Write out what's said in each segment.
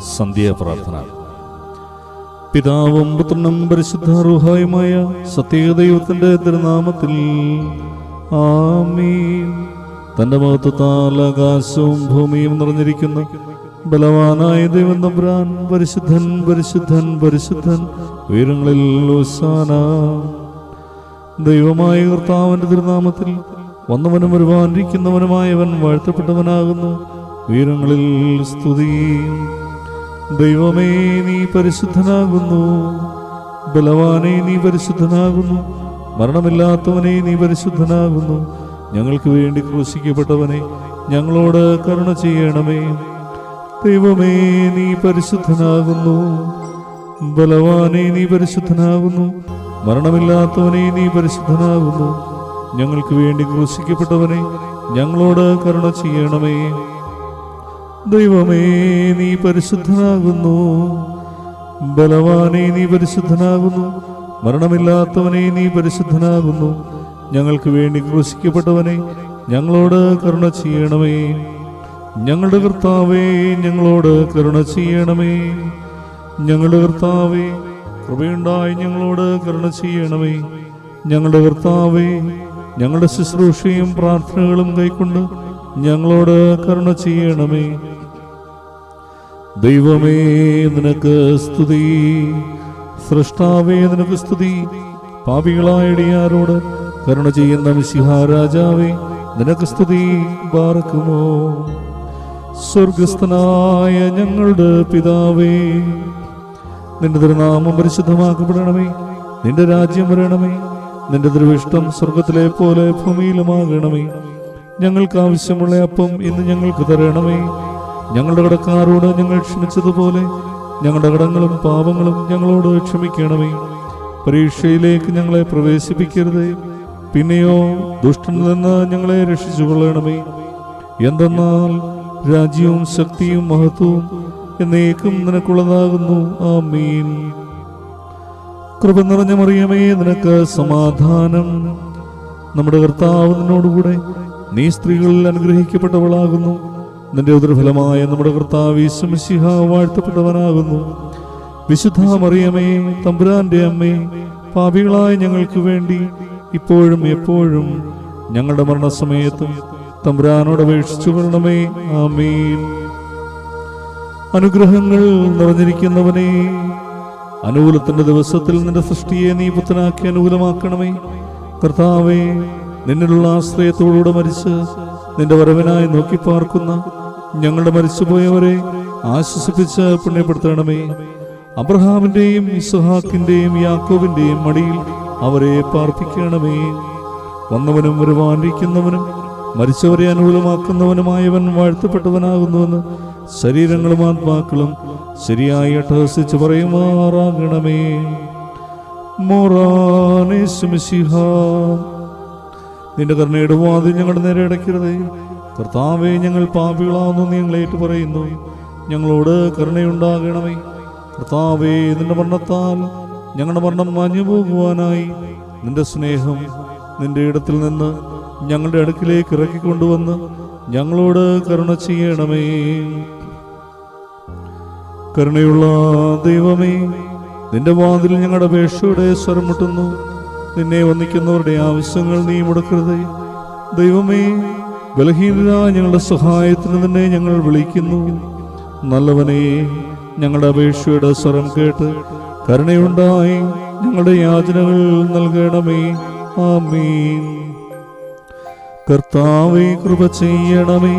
സന്ധ്യാപ്രാർത്ഥന. പിതാവും പുത്രനും പരിശുദ്ധാറുഹായുമായ സത്യദൈവത്തിന്റെ തിരുനാമത്തിൽ ആമീൻ. തന്റെ മഹത്വത്താൽ ആകാശവും ഭൂമിയും നിറഞ്ഞിരിക്കുന്ന ബലവാനായ ദൈവം തമ്പുരാൻ പരിശുദ്ധൻ പരിശുദ്ധൻ പരിശുദ്ധൻ ഉയരങ്ങളിൽ ദൈവമായ കർത്താവിന്റെ തിരുനാമത്തിൽ വന്നവനും വരുവാനിരിക്കുന്നവനുമായവൻ വാഴ്ത്തപ്പെട്ടവനാകുന്നു. ഉയരങ്ങളിൽ സ്തുതി. ദൈവമേ നീ പരിശുദ്ധനാകുന്നു. ബലവാനെ നീ പരിശുദ്ധനാകുന്നു. മരണമില്ലാത്തവനെ നീ പരിശുദ്ധനാകുന്നു. ഞങ്ങൾക്ക് വേണ്ടി ക്രൂശിക്കപ്പെട്ടവനെ ഞങ്ങളോട് കരുണ ചെയ്യണമേ. ദൈവമേ നീ പരിശുദ്ധനാകുന്നു. ബലവാനെ നീ പരിശുദ്ധനാകുന്നു. മരണമില്ലാത്തവനെ നീ പരിശുദ്ധനാകുന്നു. ഞങ്ങൾക്ക് വേണ്ടി ക്രൂശിക്കപ്പെട്ടവനെ ഞങ്ങളോട് കരുണ ചെയ്യണമേ. ദൈവമേ നീ പരിശുദ്ധനാകുന്നു. ബലവാനെ നീ പരിശുദ്ധനാകുന്നു. മരണമില്ലാത്തവനെ നീ പരിശുദ്ധനാകുന്നു. ഞങ്ങൾക്ക് വേണ്ടി ക്രൂശിക്കപ്പെട്ടവനെ ഞങ്ങളോട് കരുണ ചെയ്യണമേ. ഞങ്ങളുടെ കർത്താവേ ഞങ്ങളോട് കരുണ ചെയ്യണമേ. ഞങ്ങളുടെ കർത്താവേ കൃപയുണ്ടായി ഞങ്ങളോട് കരുണ ചെയ്യണമേ. ഞങ്ങളുടെ കർത്താവേ ഞങ്ങളുടെ ശുശ്രൂഷയും പ്രാർത്ഥനകളും കൈക്കൊണ്ട് ഞങ്ങളോട് കരുണ ചെയ്യണമേ. ദൈവമേ നിനക്ക് സ്തുതി. സൃഷ്ടാവേ നിനക്ക് സ്തുതി. പാപികളായ ഇടിയാരോട് കരുണ ചെയ്യുന്ന മിശിഹാരാജാവേ നിനക്ക് സ്തുതി പാർക്കുമോ സ്വർഗസ്ഥനായ ഞങ്ങളുടെ പിതാവേ നിന്റെ തിരുനാമം പരിശുദ്ധമാക്കപ്പെടണമേ. നിന്റെ രാജ്യം വരണമേ. നിന്റെ ദൃവിഷ്ടം സ്വർഗത്തിലെ പോലെ ഭൂമിയിലുമാകണമേ. ഞങ്ങൾക്ക് ആവശ്യമുള്ള അപ്പം ഇന്ന് ഞങ്ങൾക്ക് തരണമേ. ഞങ്ങളുടെ കടക്കാരോട് ഞങ്ങൾ ക്ഷമിച്ചതുപോലെ ഞങ്ങളുടെ കടങ്ങളും പാപങ്ങളും ഞങ്ങളോട് ക്ഷമിക്കണമേ. പരീക്ഷയിലേക്ക് ഞങ്ങളെ പ്രവേശിപ്പിക്കരുതേ. പിന്നെയോ ദുഷ്ടനിൽ നിന്ന് ഞങ്ങളെ രക്ഷിച്ചുകൊള്ളണമേ. എന്തെന്നാൽ രാജ്യവും ശക്തിയും മഹത്വവും എന്നേക്കും നിനക്കുള്ളതാകുന്നു. ആ മീൻ കൃപ നിറഞ്ഞ മറിയമേ നിനക്ക് സമാധാനം. നമ്മുടെ കർത്താവ് നിന്നോടുകൂടെ നീ സ്ത്രീകളിൽ അനുഗ്രഹിക്കപ്പെട്ടവളാകുന്നു. നിന്റെ ഉദർഫലമായ നമ്മുടെ കർത്താവ് ഈശ്വമിശിഹ വാഴ്ത്തപ്പെട്ടവനാകുന്നു. വിശുദ്ധ മറിയമേ തമ്പുരാന്റെ അമ്മേ പാപികളായ ഞങ്ങൾക്ക് വേണ്ടി ഇപ്പോഴും എപ്പോഴും ഞങ്ങളുടെ മരണസമയത്തും തമ്പുരാനോട് അപേക്ഷിച്ചു കൊള്ളണമേ ആമീൻ. അനുഗ്രഹങ്ങൾ നിറഞ്ഞിരിക്കുന്നവനെ അനുകൂലത്തിന്റെ ദിവസത്തിൽ നിന്റെ സൃഷ്ടിയെ നീ പുത്തനാക്കി അനുകൂലമാക്കണമേ. കർത്താവേ നിന്നിലുള്ള ആശ്രയത്തോടുകൂടെ മരിച്ച് നിന്റെ വരവിനായി നോക്കി പാർക്കുന്ന ഞങ്ങളുടെ മരിച്ചുപോയവരെ ആശ്വസിപ്പിച്ച് പുണ്യപ്പെടുത്തണമേ. അബ്രഹാമിന്റെയും ഇസുഹാക്കിന്റെയും യാക്കോബിന്റെയും മടിയിൽ അവരെ പാർപ്പിക്കണമേ. വന്നവനും വരുവാനിരിക്കുന്നവനും മരിച്ചവരെ അനുകൂലമാക്കുന്നവനുമായവൻ വാഴ്ത്തപ്പെട്ടവനാകുന്നുവെന്ന് ശരീരങ്ങളും ആത്മാക്കളും ശരിയായി അട്ടഹസിച്ച് പറയുമാറാകണമേ. മോറാനേശുമിശിഹ നിന്റെ കരുണയുടെ വാതിൽ ഞങ്ങളുടെ നേരെ അടയ്ക്കരുതേ കർത്താവെ ഞങ്ങൾ പാപികളാവുന്നു ഞങ്ങൾ ഏറ്റു പറയുന്നു. ഞങ്ങളോട് കരുണയുണ്ടാകണമേ. കർത്താവെ നിന്റെ മരണത്താൽ ഞങ്ങളുടെ മരണം മാഞ്ഞു പോകുവാനായി നിന്റെ സ്നേഹം നിന്റെ ഇടത്തിൽ നിന്ന് ഞങ്ങളുടെ അടുക്കിലേക്ക് ഇറക്കിക്കൊണ്ടുവന്ന് ഞങ്ങളോട് കരുണ ചെയ്യണമേ. കരുണയുള്ള ദൈവമേ നിന്റെ വാതിൽ ഞങ്ങളുടെ അപേക്ഷയുടെ സ്വരം മുട്ടുന്നു നിന്നെ വന്നിക്കുന്നവരുടെ ആവശ്യങ്ങൾ നീ മുടക്കരുതേ. ദൈവമേ ബലഹീനരായ ഞങ്ങളുടെ സഹായത്തിന് നിന്നെ ഞങ്ങൾ വിളിക്കുന്നു. നല്ലവനെ ഞങ്ങളുടെ അപേക്ഷയുടെ സ്വരം കേട്ട് കരുണയുണ്ടായി ഞങ്ങളുടെ യാചനകൾ നൽകണമേ. ആമീൻ. കർത്താവെ കൃപ ചെയ്യണമേ.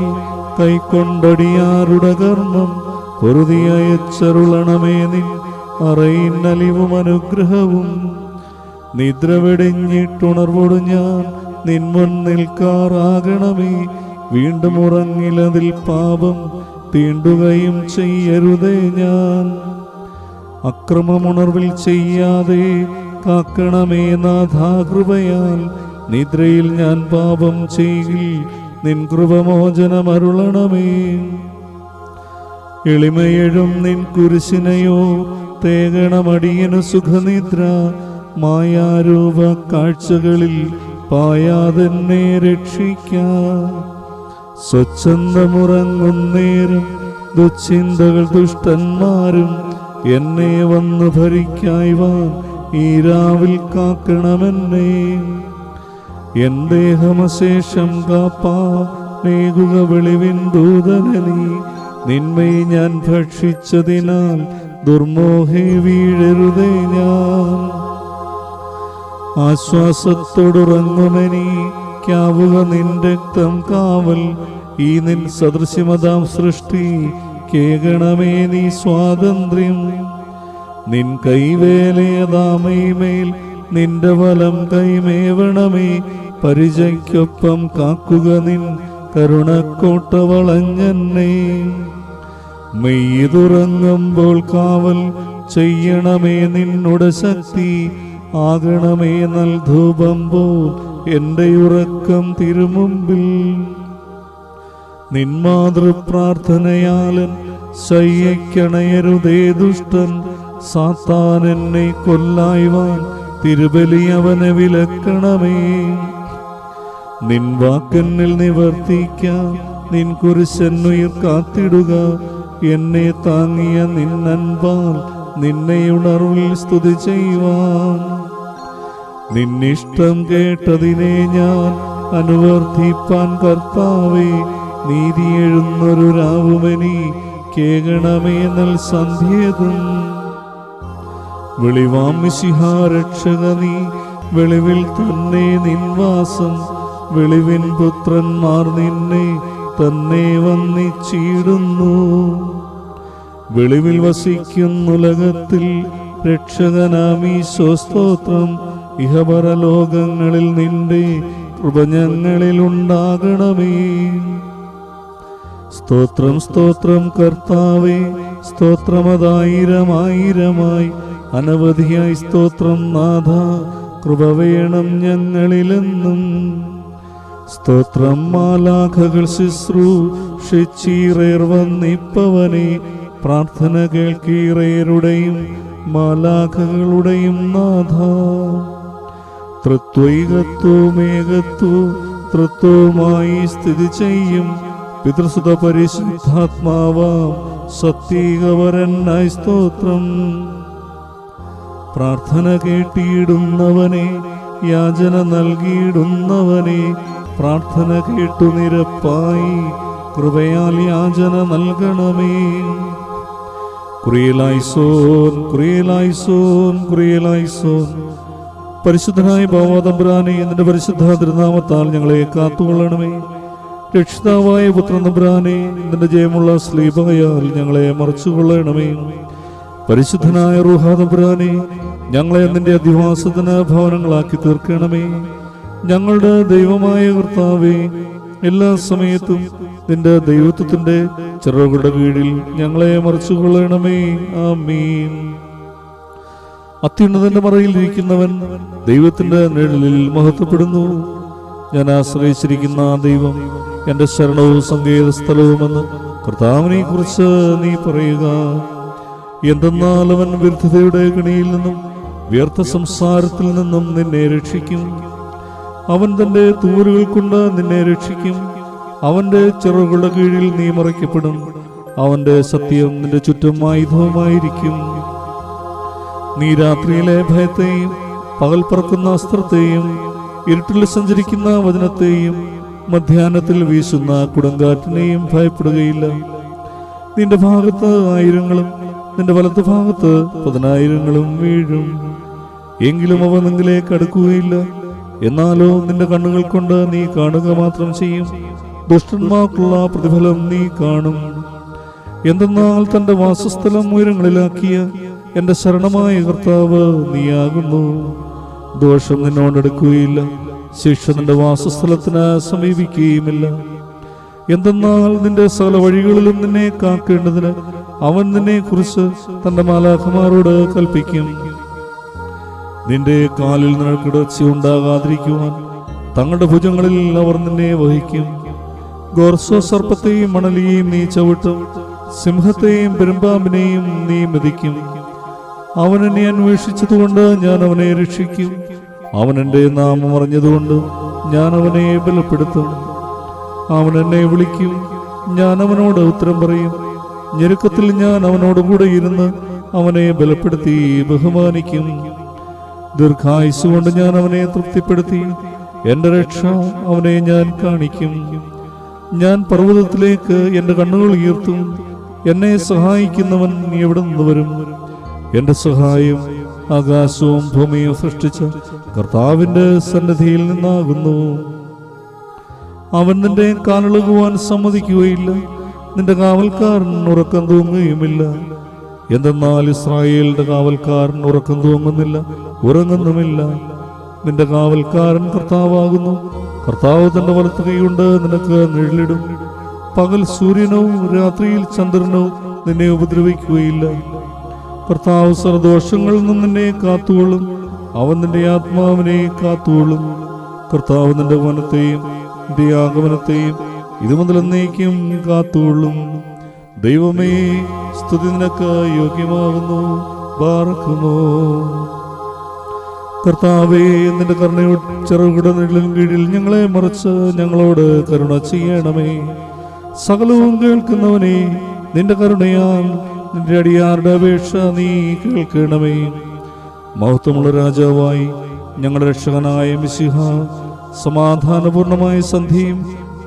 കൈക്കൊണ്ടടിയാരുടെ കർമ്മം പൊറുതിയച്ചരുളണമേ നിൻ അറയിന്നലിവും അനുഗ്രഹവും നിദ്ര വെടിഞ്ഞിട്ടുണർവോട് ഞാൻ നിൽക്കാറാകണമേ വീണ്ടും ഉറങ്ങിലതിൽ പാപം തീണ്ടുകയും ചെയ്യരുതേ ഞാൻ. അക്രമമുണർവിൽ ചെയ്യാതെ കാക്കണമേ നാഥാകൃപയാൽ നിദ്രയിൽ ഞാൻ പാപം ചെയ്യിൽ നിൻ കൃപമോചനമരുളണമേ എളിമയെഴും നിൻ കുരിശിനയോ തേകണമടിയനു സുഖനിദ്ര. മായാരൂപ കാഴ്ചകളിൽ പായാതെന്നെ രക്ഷിക്ക സ്വച്ഛന്തമുറങ്ങുന്നേരം ദുശ്ചിന്തകൾ ദുഷ്ടന്മാരും എന്നെ വന്ന് ഭരിക്കായ്വാൻ ഈ രാവിൽ കാക്കണമെന്നേ. എൻ ദേഹമശേഷം കാപ്പാ. നേകുക വെളിവിൻ ദൂതനീ നീ. നിന്മൈ ഞാൻ ഭക്ഷിച്ചതിനാൽ ദുർമോഹേ വീഴരുതേ ഞാൻ. ആശ്വാസത്തോടുറങ്ങുമെനിക്കാവുക നിന്റെ രക്തം കാവൽ. ഈ നിൻ സദൃശ്യമതാം സൃഷ്ടി. കേകണമേ നീ സ്വാതന്ത്ര്യം. നിൻ കൈവേലയതാമയിമേൽ നിന്റെ വലം കൈമേവണമേ. പരിചയ്ക്കൊപ്പം കാക്കുക നിൻ കരുണക്കോട്ട വളഞ്ഞെന്നേ. മെയ്തുറങ്ങുമ്പോൾ കാവൽ ചെയ്യണമേ നിന്നുടെ ശക്തി. ആകണമേ നൽ ധൂപം പോൽ എന്റെ ഉറക്കം തിരുമുമ്പിൽ. നിൻ മാതൃപ്രാർത്ഥനയാലൻ ശയ്യക്കണയരുതേ ദുഷ്ടൻ സാത്താൻ എന്നെ കൊല്ലായ്വാൻ തിരുബലി അവനെ വിലക്കണമേ. നിൻ വാക്കെന്നിൽ നിവർത്തിക്കാം നിൻ കുരിശന്നുയിർ കാത്തിടുക എന്നെ താങ്ങിയ നിന്നൻപാൽ നിന്നെ ഉണർവിൽ സ്തുതി ചെയ്യുവാൻ. നിന്നിഷ്ടം കേട്ടതിനെ ഞാൻ അനുവർത്തിപ്പാൻ കർത്താവേ നീതി എഴുന്നൊരു രാവുമനി കേകണമേ സന്ധ്യേതും വെളിവാമിശിഹ രക്ഷക നീ വെളിവിൽ തന്നെ നിൻവാസം. വെളിവിൻ പുത്രന്മാർ നിന്നെ തന്നെ വന്നിച്ചിടുന്നു. വെളിവിൽ വസിക്കുന്നുലകത്തിൽ രക്ഷകനാമീശോ സ്തോത്രം ഇഹപരലോകങ്ങളിൽ നിന്റെ കൃപ ഞങ്ങളിൽ ഉണ്ടാകണമേ. സ്തോത്രം സ്തോത്രം കർത്താവേ സ്തോത്രമതായിരമായിരമായി. അനവധിയായി സ്തോത്രം നാഥ കൃപ വേണം ഞങ്ങളിലെന്നും. സ്തോത്രം മാലാഖകൾ ശുശ്രൂഷിച്ചീറേർ വന്നിപ്പവനെ. പ്രാർത്ഥന കേൾക്കീറയരുടെയും മാലാഖകളുടെയും നാഥ. തൃത്വൈകത്വമേകത്വ തൃത്വമായി സ്ഥിതി ചെയ്യും. പിതൃസുത പരിശുദ്ധാത്മാവാം സത്യീകവരനായി സ്തോത്രം. പ്രാർത്ഥന കേട്ടിയിടുന്നവനെ യാചന നൽകിയിടുന്നവനെ പ്രാർത്ഥന കേട്ടു നിരപ്പായി കൃപയാൽ യാചന നൽകണമേ. കുറിയലായിസോൻ കുറിയലായിസോൻ കുറിയലായിസോൻ പരിശുദ്ധനായ ഭാവതമ്പുരാനെ എന്നിന്റെ പരിശുദ്ധ തിരുനാമത്താൽ ഞങ്ങളെ കാത്തുകൊള്ളണമേ. രക്ഷിതാവായ പുത്രനമ്പുരാനെ നിന്റെ ജയമുള്ള സ്ലീപകയാൽ ഞങ്ങളെ മറച്ചുകൊള്ളണമേ. പരിശുദ്ധനായ റുഹാദമ്പുരാനെ ഞങ്ങളെ നിന്റെ അധിവാസത്തിന് ഭവനങ്ങളാക്കി തീർക്കണമേ. ഞങ്ങളുടെ ദൈവമായ കർത്താവേ എല്ലാ സമയത്തും നിന്റെ ദൈവത്വത്തിന്റെ ചിറകുടെ കീഴിൽ ഞങ്ങളെ മറിച്ചുകൊള്ളണമേ. ആ മീൻ അത്യുന്നതന്റെ മറയിൽ ഇരിക്കുന്നവൻ ദൈവത്തിന്റെ നിഴലിൽ മഹത്വപ്പെടുന്നു. ഞാൻ ആശ്രയിച്ചിരിക്കുന്ന ദൈവം എന്റെ ശരണവും സങ്കേത സ്ഥലവുമെന്ന് കർത്താവിനെ കുറിച്ച് നീ പറയുക. എന്തെന്നാൽ അവൻ വിരുദ്ധതയുടെ കണിയിൽ നിന്നും വ്യർത്ഥ സംസാരത്തിൽ നിന്നും നിന്നെ രക്ഷിക്കും. അവൻ തന്റെ തൂരുകൾ കൊണ്ട് നിന്നെ രക്ഷിക്കും. അവന്റെ ചിറകുകളുടെ കീഴിൽ നീ മറയ്ക്കപ്പെടും. അവന്റെ സത്യം നിന്റെ ചുറ്റും ആയുധവുമായിരിക്കും. നീ രാത്രിയിലെ ഭയത്തെയും പകൽ പറക്കുന്ന അസ്ത്രത്തെയും ഇരുട്ടിൽ സഞ്ചരിക്കുന്ന വചനത്തെയും മധ്യാഹ്നത്തിൽ വീശുന്ന കുടങ്കാറ്റിനെയും ഭയപ്പെടുകയില്ല. നിന്റെ ഭാഗത്ത് ആയിരങ്ങളും നിന്റെ വലത്ത് ഭാഗത്ത് പതിനായിരങ്ങളും വീഴും. എങ്കിലും അവ നിങ്ങളെ അടുക്കുകയില്ല. എന്നാലോ നിന്റെ കണ്ണുകൾ കൊണ്ട് നീ കാണുക മാത്രം ചെയ്യും. ദുഷ്ടന്മാർക്കുള്ള പ്രതിഫലം നീ കാണും. എന്തെന്നാൽ തന്റെ വാസസ്ഥലം ഉയരങ്ങളിലാക്കിയ എന്റെ ശരണമായ കർത്താവ് നീയാകുന്നു. ദോഷം നിന്നോടെടുക്കുകയില്ല ശിക്ഷ നിന്റെ വാസസ്ഥലത്തിന് സമീപിക്കുകയുമില്ല. എന്തെന്നാൽ നിന്റെ സകല വഴികളിലും നിന്നെ കാക്കേണ്ടതിന് അവൻ നിന്നെ കുറിച്ച് തന്റെ മാലാഖമാരോട് കൽപ്പിക്കും. നിന്റെ കാലിൽ നിനക്കിടർച്ച ഉണ്ടാകാതിരിക്കുവാൻ തങ്ങളുടെ ഭുജങ്ങളിൽ അവർ നിന്നെ വഹിക്കും. ഗോർസോ മണലിയെയും നീ ചവിട്ടും സിംഹത്തെയും പെരുമ്പാമ്പിനെയും നീ മെതിക്കും. അവൻ അന്വേഷിച്ചതുകൊണ്ട് ഞാൻ അവനെ രക്ഷിക്കും. അവൻ എന്റെ നാമം അറിഞ്ഞതുകൊണ്ട് ഞാൻ അവനെ ബലപ്പെടുത്തും. അവൻ എന്നെ വിളിക്കും ഞാൻ അവനോട് ഉത്തരം പറയും. ഞെരുക്കത്തിൽ ഞാൻ അവനോടുകൂടെ ഇരുന്ന് അവനെ ബലപ്പെടുത്തി ബഹുമാനിക്കും. ദീർഘായുസ് കൊണ്ട് ഞാൻ അവനെ തൃപ്തിപ്പെടുത്തി. എന്റെ രക്ഷ അവനെ ഞാൻ കാണിക്കും. ഞാൻ പർവതത്തിലേക്ക് എന്റെ കണ്ണുകൾ ഉയർത്തും. എന്നെ സഹായിക്കുന്നവൻ എവിടെ നിന്ന് വരും? എന്റെ സഹായം ആകാശവും ഭൂമിയും സൃഷ്ടിച്ച കർത്താവിന്റെ സന്നദ്ധിയിൽ നിന്നാകുന്നു. അവൻ നിന്റെ കാലിളകുവാൻ സമ്മതിക്കുകയില്ല. നിന്റെ കാവൽക്കാരൻ ഉറക്കം തൂങ്ങുകയുമില്ല. എന്തെന്നാൽ ഇസ്രായേലിന്റെ കാവൽക്കാരൻ ഉറക്കം തൂങ്ങുന്നില്ല ഉറങ്ങുന്നുമില്ല. നിന്റെ കാവൽക്കാരൻ കർത്താവാകുന്നു. കർത്താവ് തന്റെ വലത്ത് കൈകൊണ്ട് നിനക്ക് നിഴലിടും. പകൽ സൂര്യനോ രാത്രിയിൽ ചന്ദ്രനോ നിന്നെ ഉപദ്രവിക്കുകയില്ല. കർത്താവ് സർദോഷങ്ങളിൽ നിന്ന് നിന്നെ കാത്തുകൊള്ളും. അവൻ നിന്റെ ആത്മാവിനെ കാത്തുകൊള്ളും. കർത്താവ് നിന്റെ വനത്തെയും നിന്റെ ആഗമനത്തെയും ഇത് മുതൽ എന്നേക്കും കാത്തുകൊള്ളും. ദൈവമേ സ്തുതി നിനക്ക് യോഗ്യമാകുന്നു പാർക്കുമോ കർത്താവേ നിന്റെ കരുണയുടെ ചെറുകിട കീഴിൽ ഞങ്ങളെ മറിച്ച് ഞങ്ങളോട് കരുണ ചെയ്യണമേ. സകലവും കേൾക്കുന്നവനെ നിന്റെ കരുണയാൽ നിന്റെ അടിയാരുടെ അപേക്ഷ നീ കേൾക്കണമേ. മഹത്വമുള്ള രാജാവായി ഞങ്ങളുടെ രക്ഷകനായ മിശിഹ സമാധാനപൂർണമായ സന്ധിയും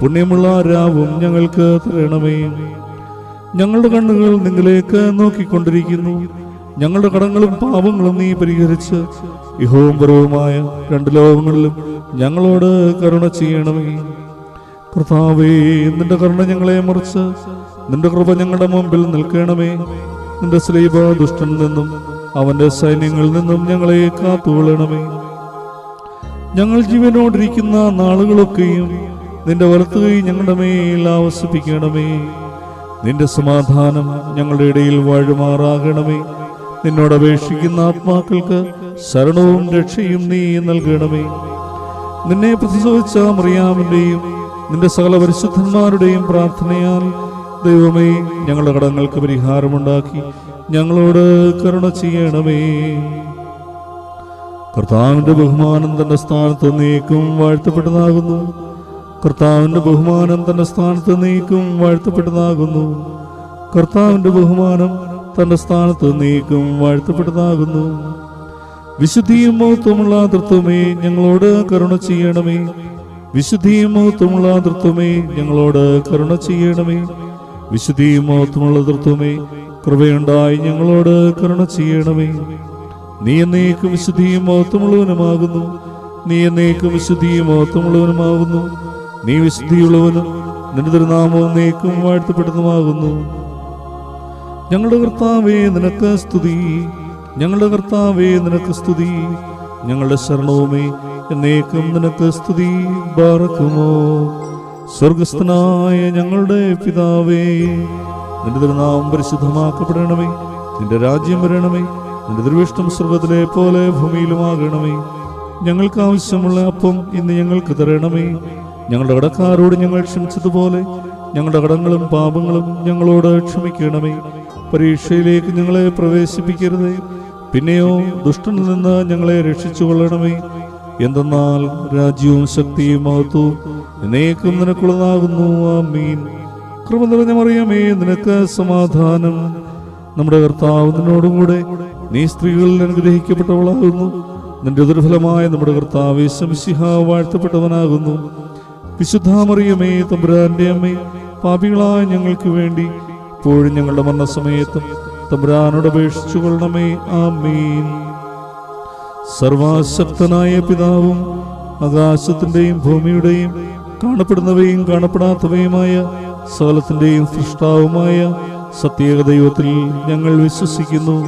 പുണ്യമുള്ള രാവും ഞങ്ങൾക്ക് തരണമേ. ഞങ്ങളുടെ കണ്ണുകൾ നിങ്ങളിലേക്ക് നോക്കിക്കൊണ്ടിരിക്കുന്നു. ഞങ്ങളുടെ കടങ്ങളും പാപങ്ങളും നീ പരിഹരിച്ച്. ഇഹവും പരവുമായ രണ്ട് ലോകങ്ങളിലും ഞങ്ങളോട് കരുണ ചെയ്യണമേ. കർത്താവേ നിന്റെ കരുണ ഞങ്ങളെ മറിച്ച്. നിന്റെ കൃപ ഞങ്ങളുടെ മുമ്പിൽ നിൽക്കണമേ. നിന്റെ സ്ലീബ ദുഷ്ടനിൽ നിന്നും അവന്റെ സൈന്യങ്ങളിൽ നിന്നും ഞങ്ങളെ കാത്തുകൊള്ളണമേ. ഞങ്ങൾ ജീവനോടിരിക്കുന്ന നാളുകളൊക്കെയും നിന്റെ വലത്തുകൈ ഞങ്ങളുടെ മേൽ ആവസിപ്പിക്കണമേ. നിന്റെ സമാധാനം ഞങ്ങളുടെ ഇടയിൽ വാഴുമാറാകണമേ. നിന്നോട് അപേക്ഷിക്കുന്ന ആത്മാക്കൾക്ക് ശരണവും രക്ഷയും നീ നൽകണമേ. നിന്നെ പ്രതിശോധിച്ച മറിയാമിന്റെയും നിന്റെ സകല പരിശുദ്ധന്മാരുടെയും പ്രാർത്ഥനയാൽ ദൈവമേ ഞങ്ങളുടെ കടങ്ങൾക്ക് പരിഹാരമുണ്ടാക്കി ഞങ്ങളോട് കരുണ ചെയ്യണമേ. കർത്താവിന്റെ ബഹുമാനം തന്റെ സ്ഥാനത്ത് നീക്കും വാഴ്ത്തപ്പെട്ടതാകുന്നു. കർത്താവിന്റെ ബഹുമാനം തന്റെ സ്ഥാനത്ത് നീക്കും വാഴ്ത്തപ്പെട്ടതാകുന്നു. കർത്താവിന്റെ ബഹുമാനം തന്റെ സ്ഥാനത്ത് നീക്കും വാഴ്ത്തപ്പെട്ടതാകുന്നു. വിശുദ്ധിയും മഹത്വമുള്ള തൃത്വമേ ഞങ്ങളോട് കരുണ ചെയ്യണമേ. വിശുദ്ധിയും മഹത്വമുള്ള തൃത്വമേ ഞങ്ങളോട് കരുണ ചെയ്യണമേ. വിശുദ്ധിയും മഹത്വമുള്ള തൃത്വമേ കൃപയുണ്ടായി ഞങ്ങളോട് കരുണ ചെയ്യണമേ. നീ എന്നേക്കും വിശുദ്ധിയും മഹത്വമുള്ളവനുമാകുന്നു. നീ എന്നേക്കും വിശുദ്ധിയും മഹത്വമുള്ളവനുമാകുന്നു. നീ വിശുദ്ധിയുള്ളവനും നിന്റെ തിരുനാമവും നീക്കും വാഴ്ത്തപ്പെടുന്നതുമാകുന്നു. ഞങ്ങളുടെ കർത്താവേ നിനക്ക് സ്തുതി. ഞങ്ങളുടെ കർത്താവേ നിനക്ക് സ്തുതി. ഞങ്ങളുടെ ശരണവുമേ എന്നേക്കും നിനക്ക് സ്തുതി ബാറക്കുമോ. സ്വർഗസ്ഥനായ ഞങ്ങളുടെ പിതാവേ നിന്റെ തിരുനാമം പരിശുദ്ധമാക്കപ്പെടണമേ. നിന്റെ രാജ്യം വരണമേ. നിന്റെ ദുർവിഷ്ടം സ്വർഗത്തിലെ പോലെ ഭൂമിയിലുമാകണമേ. ഞങ്ങൾക്ക് ആവശ്യമുള്ള അപ്പം ഇന്ന് ഞങ്ങൾക്ക് തരണമേ. ഞങ്ങളുടെ കടക്കാരോട് ഞങ്ങൾ ക്ഷമിച്ചതുപോലെ ഞങ്ങളുടെ കടങ്ങളും പാപങ്ങളും ഞങ്ങളോട് ക്ഷമിക്കണമേ. പരീക്ഷയിലേക്ക് ഞങ്ങളെ പ്രവേശിപ്പിക്കരുതേ. പിന്നെയോ ദുഷ്ടനിൽ നിന്ന് ഞങ്ങളെ രക്ഷിച്ചു കൊള്ളണമേ എന്തെന്നാൽ രാജ്യവും ശക്തിയും മഹത്വവും എന്നേക്കും നിനക്കുള്ളതാകുന്നു. ആ മീൻ കൃപ നിറഞ്ഞ മറിയമേ നിനക്ക് സമാധാനം. നമ്മുടെ കർത്താവ് നിന്നോടുകൂടെ നീ സ്ത്രീകളിൽ അനുഗ്രഹിക്കപ്പെട്ടവളാകുന്നു. നിന്റെ ദുർഫലമായ നമ്മുടെ കർത്താവ് ശംസിഹ വാഴ്ത്തപ്പെട്ടവനാകുന്നു. വിശുദ്ധാമറിയമേ തമ്പുരാന്റെ അമ്മേ പാപികളായ ഞങ്ങൾക്ക് വേണ്ടി ഇപ്പോഴും ഞങ്ങളുടെ മരണസമയത്തും തമ്പുരാനോട് അപേക്ഷിച്ചു കൊള്ളണമേ ആമീൻ. സർവാശക്തനായ പിതാവും ആകാശത്തിന്റെയും ഭൂമിയുടെയും കാണപ്പെടുന്നവയും കാണപ്പെടാത്തവയുമായ സകലത്തിന്റെയും സൃഷ്ടാവുമായ സത്യേക ദൈവത്തിൽ ഞങ്ങൾ വിശ്വസിക്കുന്നു.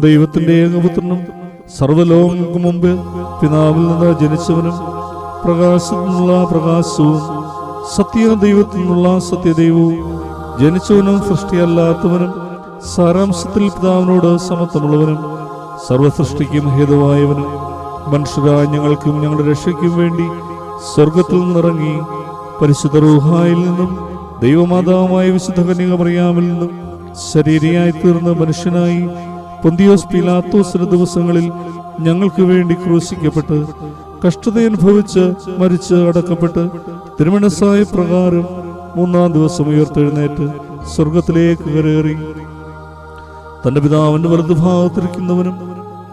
ദൈവത്തിന്റെ ഏകപുത്രനും സർവലോകങ്ങൾക്ക് മുമ്പ് പിതാവിൽ നിന്ന് ജനിച്ചവനും പ്രകാശത്തിൽ നിന്നുള്ള പ്രകാശവും സത്യ ദൈവത്തിൽ നിന്നുള്ള സത്യദൈവവും ജനിച്ചവനും സൃഷ്ടിയല്ലാത്തവനും സാരാംശത്തിൽ പിതാവിനോട് സമത്വമുള്ളവനും സർവസൃഷ്ടിക്കും ഹേതുവായവനും മനുഷ്യരായ ഞങ്ങൾക്കും ഞങ്ങളുടെ രക്ഷയ്ക്കും വേണ്ടി സ്വർഗത്തിൽ നിന്നിറങ്ങി പരിശുദ്ധ റൂഹായിൽ നിന്നും ദൈവമാതാവുമായ വിശുദ്ധ കന്യക മറിയാമിൽ നിന്നും ശരീരയായി തീർന്ന മനുഷ്യനായി പൊന്തിയോസ് പിലാത്തോസിന്റെ ദിവസങ്ങളിൽ ഞങ്ങൾക്ക് വേണ്ടി ക്രൂശിക്കപ്പെട്ട് കഷ്ടതയനുഭവിച്ച് മരിച്ച് അടക്കപ്പെട്ട് തിരുമനസായ പ്രകാരം മൂന്നാം ദിവസം ഉയർത്തെഴുന്നേറ്റ് സ്വർഗത്തിലേക്ക് കരേറി തന്റെ പിതാവിന്റെ വലതുഭാഗത്തിരിക്കുന്നവനും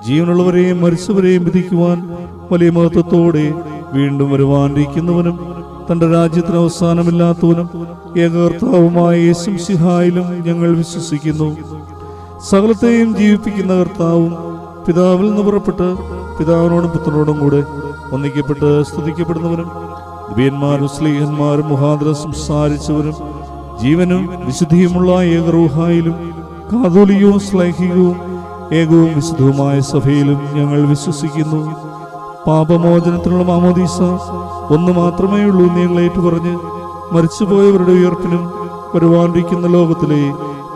ജീവനുള്ളവരെയും മരിച്ചവരെയും വിധിക്കുവാൻ വലിയ മഹത്വത്തോടെ വീണ്ടും വരുവാനിരിക്കുന്നവനും തന്റെ രാജ്യത്തിന് അവസാനമില്ലാത്തവനും ഏകകർത്താവുമായ യേശും സിഹായിലും ഞങ്ങൾ വിശ്വസിക്കുന്നു. സകലത്തെയും ജീവിപ്പിക്കുന്ന കർത്താവും പിതാവിൽ നിന്ന് പുറപ്പെട്ട് പിതാവിനോടും പുത്രനോടും കൂടെ ഒന്നിക്കപ്പെട്ട് സ്തുതിക്കപ്പെടുന്നവരും ദിവ്യന്മാരും സ്ലീഹന്മാരും മുഹാദ്ര സംസാരിച്ചവരും ജീവനും വിശുദ്ധിയുമുള്ള ഏകറൂഹായിലും കാതോലികവും സ്ലൈഹികവും ഏകവും വിശുദ്ധവുമായ സഭയിലും ഞങ്ങൾ വിശ്വസിക്കുന്നു. പാപമോചനത്തിനുള്ള മാമോദീസ ഒന്ന് മാത്രമേ ഉള്ളൂ എന്ന് ഞങ്ങൾ ഏറ്റുപറഞ്ഞ് മരിച്ചുപോയവരുടെ ഉയർപ്പിനും വരുവാനിരിക്കുന്ന ലോകത്തിലെ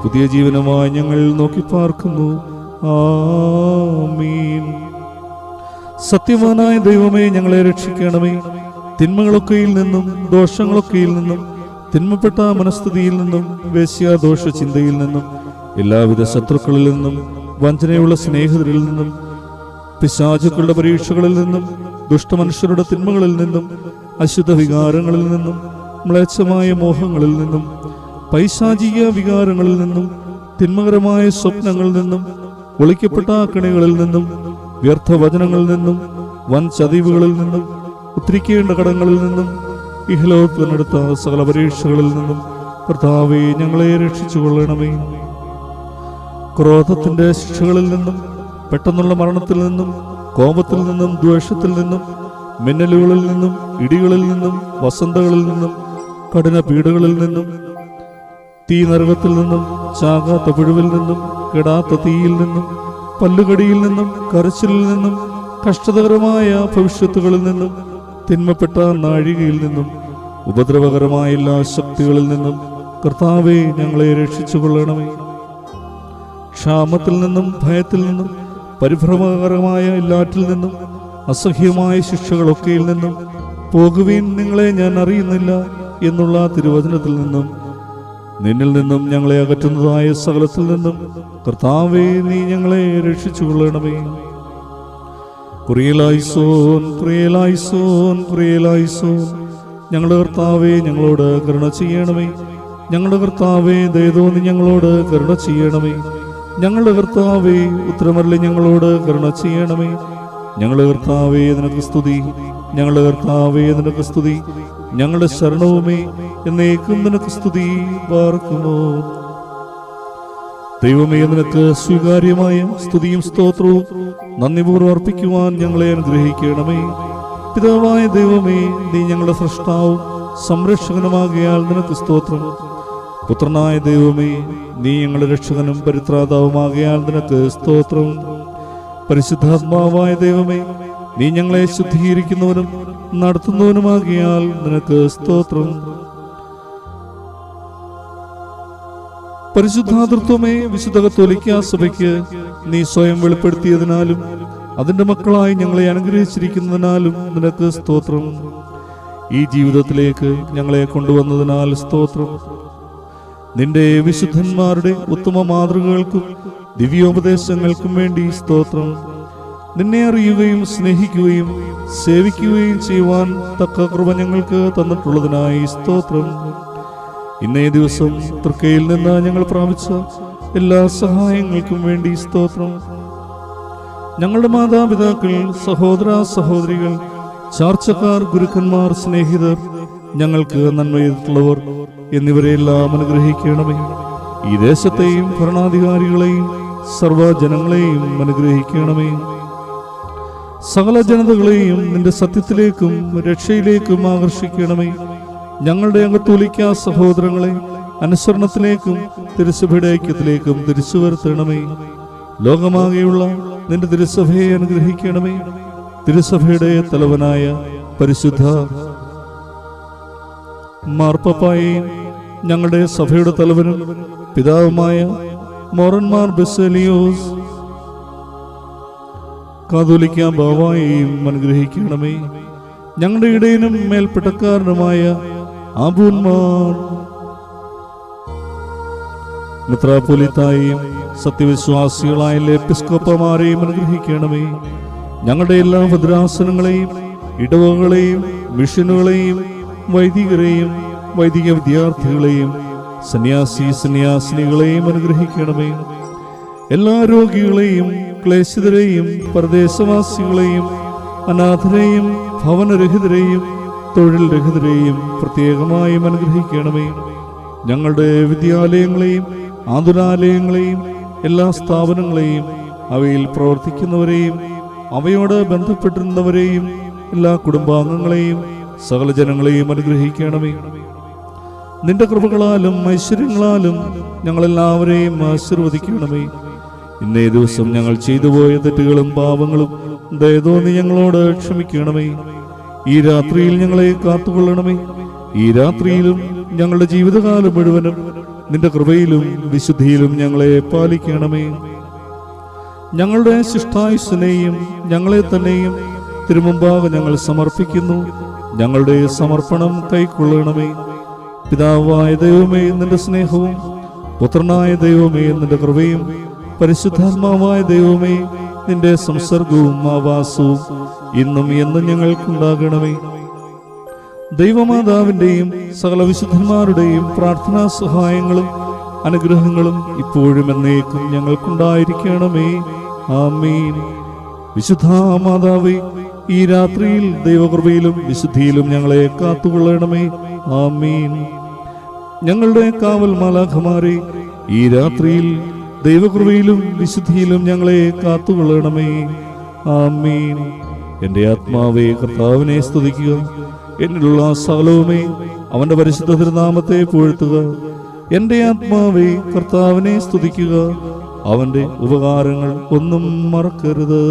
പുതിയ ജീവനമായി ഞങ്ങൾ നോക്കി പാർക്കുന്നു ആമീൻ. സത്യവാനായ ദൈവമേ ഞങ്ങളെ രക്ഷിക്കണമേ. തിന്മകളൊക്കെയിൽ നിന്നും ദോഷങ്ങളൊക്കെയിൽ നിന്നും തിന്മപ്പെട്ട മനസ്ഥിതിയിൽ നിന്നും വേശ്യാദോഷ ചിന്തയിൽ നിന്നും എല്ലാവിധ ശത്രുക്കളിൽ നിന്നും വഞ്ചനയുള്ള സ്നേഹിതരിൽ നിന്നും പിശാചുക്കളുടെ പരീക്ഷകളിൽ നിന്നും ദുഷ്ടമനുഷ്യരുടെ തിന്മകളിൽ നിന്നും അശുദ്ധ വികാരങ്ങളിൽ നിന്നും മ്ലേച്ഛമായ മോഹങ്ങളിൽ നിന്നും പൈശാചിക വികാരങ്ങളിൽ നിന്നും തിന്മകരമായ സ്വപ്നങ്ങളിൽ നിന്നും ഒളിക്കപ്പെട്ട കണികളിൽ നിന്നും വ്യർത്ഥ വചനങ്ങളിൽ നിന്നും വൻ ചതിവുകളിൽ നിന്നും ഉത്തിരിക്കേണ്ട കടങ്ങളിൽ നിന്നും ഇഹലോകത്തിനടുത്ത സകല പരീക്ഷകളിൽ നിന്നും കർത്താവെ ഞങ്ങളെ രക്ഷിച്ചു കൊള്ളണമേ ക്രോധത്തിന്റെ ശിക്ഷകളിൽ നിന്നും പെട്ടെന്നുള്ള മരണത്തിൽ നിന്നും കോപത്തിൽ നിന്നും ദ്വേഷത്തിൽ നിന്നും മിന്നലുകളിൽ നിന്നും ഇടികളിൽ നിന്നും വസന്തകളിൽ നിന്നും കഠിന പീഡകളിൽ നിന്നും തീ നരകത്തിൽ നിന്നും ചാകാത്ത പുഴുവിൽ നിന്നും കെടാത്ത തീയിൽ നിന്നും പല്ലുകടിയിൽ നിന്നും കരച്ചിലിൽ നിന്നും കഷ്ടതകരമായ ഭവിഷ്യത്തുകളിൽ നിന്നും തിന്മപ്പെട്ട നാഴികയിൽ നിന്നും ഉപദ്രവകരമായ എല്ലാ ശക്തികളിൽ നിന്നും കർത്താവെ ഞങ്ങളെ രക്ഷിച്ചു കൊള്ളണമേ ക്ഷാമത്തിൽ നിന്നും ഭയത്തിൽ നിന്നും പരിഭ്രമകരമായ എല്ലാറ്റിൽ നിന്നും അസഹ്യമായ ശിക്ഷകളൊക്കെയിൽ നിന്നും പോകുവീൻ നിങ്ങളെ ഞാൻ അറിയുന്നില്ല എന്നുള്ള തിരുവചനത്തിൽ നിന്നും നിന്നിൽ നിന്നും ഞങ്ങളെ അകറ്റുന്നതായ സകലത്തിൽ നിന്നും കർത്താവേ നീ ഞങ്ങളെ രക്ഷിച്ചു കൊള്ളണമേ കുറിയലായിസോൻ കുറിയലായിസോൻ കുറിയലായിസോൻ ഞങ്ങളുടെ കർത്താവെ ഞങ്ങളോട് കരുണ ചെയ്യണമേ. ഞങ്ങളുടെ കർത്താവെ ദയതോന്നി ഞങ്ങളോട് കരുണ ചെയ്യണമേ. ഞങ്ങളുടെ കർത്താവെ ഉത്തരമല്ലേ ഞങ്ങളോട് കരുണ ചെയ്യണമേ. ഞങ്ങളുടെ കർത്താവേ നിനക്ക് സ്തുതി. ഞങ്ങളുടെ കർത്താവേ നിനക്ക് സ്തുതി. ഞങ്ങളുടെ ശരണവുമേ എന്നേക്കും നിനക്ക് സ്തുതി പാർക്കുമോ ദൈവമേ നിനക്ക് സ്വീകാര്യമായ സ്തുതിയും സ്തോത്രവും നന്ദിപൂർവം അർപ്പിക്കുവാൻ ഞങ്ങളെ അനുഗ്രഹിക്കണമേ. പിതാവായ ദൈവമേ നീ ഞങ്ങളുടെ സൃഷ്ടാവും സംരക്ഷകനുമാകിയാൽ നിനക്ക് സ്തോത്രം. പുത്രനായ ദൈവമേ നീ ഞങ്ങളുടെ രക്ഷകനും പരിത്രാതാവുമാകിയാൽ നിനക്ക് സ്തോത്രം. പരിശുദ്ധാത്മാവായ ദൈവമേ നീ ഞങ്ങളെ ശുദ്ധീകരിക്കുന്നവനും നടത്തുന്നവനുമാകിയാൽ നിനക്ക് സ്തോത്രം. പരിശുദ്ധാതൃത്വമേ വിശുദ്ധ കത്തോലിക്ക സഭയ്ക്ക് നീ സ്വയം വെളിപ്പെടുത്തിയതിനാലും അതിന്റെ മക്കളായി ഞങ്ങളെ അനുഗ്രഹിച്ചിരിക്കുന്നതിനാലും നിനക്ക് സ്തോത്രം. ഈ ജീവിതത്തിലേക്ക് ഞങ്ങളെ കൊണ്ടുവന്നതിനാൽ സ്തോത്രം. നിന്റെ വിശുദ്ധന്മാരുടെ ഉത്തമ മാതൃകകൾക്കും ദിവ്യോപദേശങ്ങൾക്കും വേണ്ടി സ്തോത്രം. നിന്നെ അറിയുകയും സ്നേഹിക്കുകയും സേവിക്കുകയും ചെയ്യുവാൻ തക്ക കൃപ ഞങ്ങൾക്ക് തന്നിട്ടുള്ളതിനായി സ്തോത്രം. ഇന്നേ ദിവസം തൃക്കയിൽ നിന്ന് ഞങ്ങൾ പ്രാപിച്ച എല്ലാ സഹായങ്ങൾക്കും വേണ്ടി സ്തോത്രം. ഞങ്ങളുടെ മാതാപിതാക്കൾ സഹോദര സഹോദരികൾ ചാർച്ചക്കാർ ഗുരുക്കന്മാർ സ്നേഹിതർ ഞങ്ങൾക്ക് നന്മ ചെയ്തിട്ടുള്ളവർ എന്നിവരെല്ലാം അനുഗ്രഹിക്കണമേ. ഈ ദേശത്തെയും ഭരണാധികാരികളെയും സർവജനങ്ങളെയും അനുഗ്രഹിക്കണമേ. സകല ജനതകളെയും നിന്റെ സത്യത്തിലേക്കും രക്ഷയിലേക്കും ആകർഷിക്കണമേ. ഞങ്ങളുടെ അകത്തോലിക്ക സഹോദരങ്ങളെ അനുസരണത്തിലേക്കും തിരുസഭയുടെ ഐക്യത്തിലേക്കും തിരിച്ചു വരുത്തണമേ ലോകമാകെയുള്ള നിന്റെ തിരുസഭയെ അനുഗ്രഹിക്കണമേ. തിരുസഭയുടെ തലവനായ പരിശുദ്ധ മാർപ്പായും ഞങ്ങളുടെ സഭയുടെ തലവനും പിതാവുമായ മോറന്മാർ ബെസലിയോസ് കാതോലിക്ക ബാവായെയും അനുഗ്രഹിക്കണമേ ഞങ്ങളുടെ ഇടയിലും മേൽപ്പെട്ടക്കാരനുമായ ആബൂന്മാർ. മിത്രാപൊലിത്തായും സത്യവിശ്വാസികളായ എപ്പിസ്കോപ്പമാരെയും അനുഗ്രഹിക്കണമേ. ഞങ്ങളുടെ എല്ലാ ഭദ്രാസനങ്ങളെയും ഇടവകളെയും മിഷനുകളെയും വൈദികരെയും വൈദിക വിദ്യാർത്ഥികളെയും സന്യാസി സന്യാസിനികളെയും അനുഗ്രഹിക്കണമേ. എല്ലാ രോഗികളെയും ക്ലേശിതരെയും പ്രദേശവാസികളെയും അനാഥരെയും ഭവനരഹിതരെയും തൊഴിൽ രഹിതരെയും പ്രത്യേകമായും അനുഗ്രഹിക്കണമേ. ഞങ്ങളുടെ വിദ്യാലയങ്ങളെയും ആതുരാലയങ്ങളെയും എല്ലാ സ്ഥാപനങ്ങളെയും അവയിൽ പ്രവർത്തിക്കുന്നവരെയും അവയോട് ബന്ധപ്പെട്ടിരുന്നവരെയും എല്ലാ കുടുംബാംഗങ്ങളെയും സകല ജനങ്ങളെയും അനുഗ്രഹിക്കണമേ. നിന്റെ കൃപകളാലും ഐശ്വര്യങ്ങളാലും ഞങ്ങളെല്ലാവരെയും ആശീർവദിക്കണമേ. ഇന്നേ ദിവസം ഞങ്ങൾ ചെയ്തുപോയ തെറ്റുകളും പാപങ്ങളും ദയതോന്നി ഞങ്ങളോട് ക്ഷമിക്കണമേ. ഈ രാത്രിയിൽ ഞങ്ങളെ കാത്തുകൊള്ളണമേ. ഈ രാത്രിയിലും ഞങ്ങളുടെ ജീവിതകാലം മുഴുവനും നിന്റെ കൃപയിലും വിശുദ്ധിയിലും ഞങ്ങളെ പാലിക്കണമേ. ഞങ്ങളുടെ ശിഷ്ടായുസിനെയും ഞങ്ങളെ തന്നെയും തിരുമുമ്പാകെ ഞങ്ങൾ സമർപ്പിക്കുന്നു. ഞങ്ങളുടെ സമർപ്പണം കൈക്കൊള്ളണമേ. പിതാവായ ദൈവമേ നിന്റെ സ്നേഹവും പുത്രനായ ദൈവമേ നിന്റെ കൃപയും പരിശുദ്ധാത്മാവായ ദൈവമേ നിന്റെ സംസർഗവും ആവാസവും ഇന്നും എന്നും ഞങ്ങൾക്കുണ്ടാകണമേ. ദൈവമാതാവിന്റെയും സകല വിശുദ്ധന്മാരുടെയും പ്രാർത്ഥനാ സഹായങ്ങളും അനുഗ്രഹങ്ങളും ഇപ്പോഴും എന്നേക്കും ഞങ്ങൾക്കുണ്ടായിരിക്കണമേ. ആമീൻ. വിശുദ്ധ മാതാവേ ഈ രാത്രിയിൽ ദൈവകൃപയിലും വിശുദ്ധിയിലും ഞങ്ങളെ കാത്തുകൊള്ളണമേ. ആമീൻ. ഞങ്ങളുടെ കാവൽ മാലാഖമാരെ ഈ രാത്രിയിൽ ദൈവകൃപയിലും വിശുദ്ധിയിലും ഞങ്ങളെ കാത്തുകൊള്ളണമേ. ആമീൻ. എന്റെ ആത്മാവെ കർത്താവിനെ സ്തുതിക്കുക. എന്നിലുള്ള സകലവുമേ അവന്റെ പരിശുദ്ധ തിരുനാമത്തെ പുഴ്ത്തുക. എന്റെ ആത്മാവെ കർത്താവിനെ സ്തുതിക്കുക. അവന്റെ ഉപകാരങ്ങൾ ഒന്നും മറക്കരുത്.